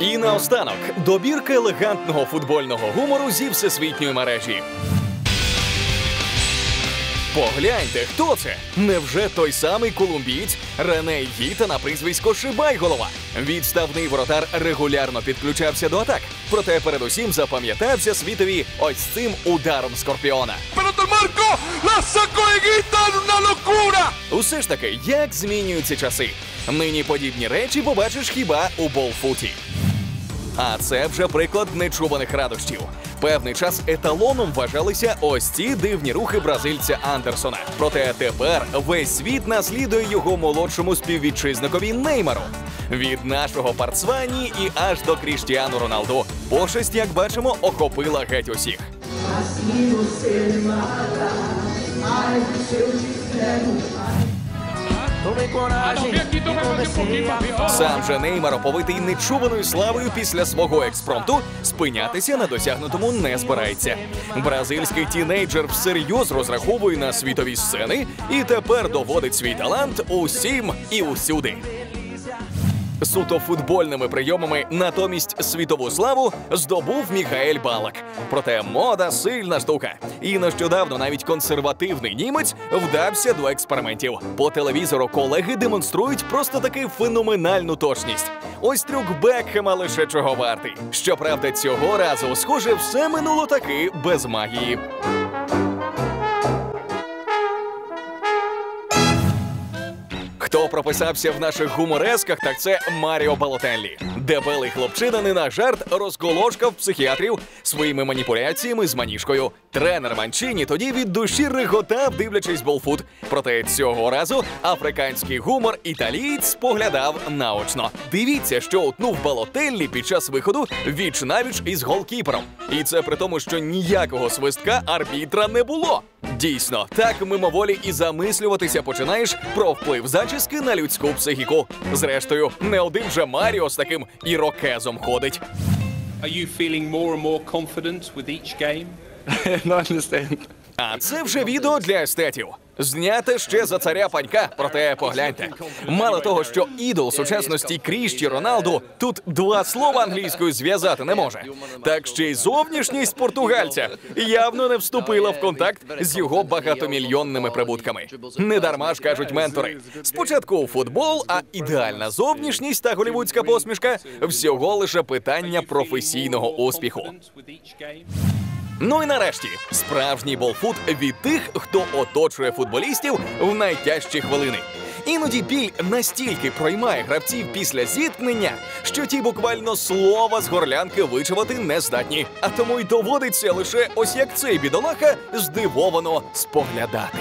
І наостанок добірка елегантного футбольного гумору зі всесвітньої мережі. Погляньте, хто це? Невже той самий колумбієць Рене Гіта на прізвисько Шибайголова? Відставний воротар регулярно підключався до атак, проте передусім запам'ятався світові ось цим ударом скорпіона. Higuita, una locura. Усе ж таки, як змінюються часи? Нині подібні речі побачиш хіба у болфуті. А це вже приклад нечуваних радощів. Певний час еталоном вважалися ось ці дивні рухи бразильця Андерсона. Проте тепер весь світ наслідує його молодшому співвітчизникові Неймару. Від нашого парцвані і аж до Кріштіану Роналду. Пошесть, як бачимо, охопила геть усіх. Você me mata. Сам же Неймар, оповитий нечуваною славою після свого експромту, спинятися на досягнутому не збирається. Бразильський тінейджер всерйоз розраховує на світові сцени і тепер доводить свій талант усім і усюди. Суто футбольними прийомами натомість світову славу здобув Міхаель Балак. Проте мода сильна штука. І нещодавно навіть консервативний німець вдався до експериментів. По телевізору колеги демонструють просто таки феноменальну точність. Ось трюк Бекхема лише чого вартий. Щоправда, цього разу, схоже, все минуло таки без магії. Хто прописався в наших гуморесках, так це Маріо Балотеллі. Дебелий хлопчина не на жарт розколошкав психіатрів своїми маніпуляціями з маніжкою. Тренер Манчині тоді від душі реготав, дивлячись болфут. Проте цього разу африканський гумор італієць споглядав наочно. Дивіться, що утнув Балотеллі під час виходу віч навіч із голкіпером. І це при тому, що ніякого свистка арбітра не було. Дійсно, так мимоволі і замислюватися починаєш про вплив зачіски на людську психіку. Зрештою, не один же Маріо з таким ірокезом ходить. Are you feeling more and more confident with each game? Não understand. А це вже відео для естетів. Зняте ще за царя панька, проте погляньте. Мало того, що ідол сучасності Кріщі Роналду тут два слова англійською зв'язати не може. Так ще й зовнішність португальця явно не вступила в контакт з його багатомільйонними прибутками. Недарма ж кажуть ментори. Спочатку футбол, а ідеальна зовнішність та голівудська посмішка всього лише питання професійного успіху. Ну і нарешті справжній болфут від тих, хто оточує футболістів в найтяжчі хвилини. Іноді біль настільки проймає гравців після зіткнення, що ті буквально слова з горлянки вичувати не здатні. А тому й доводиться лише ось як цей бідолаха здивовано споглядати.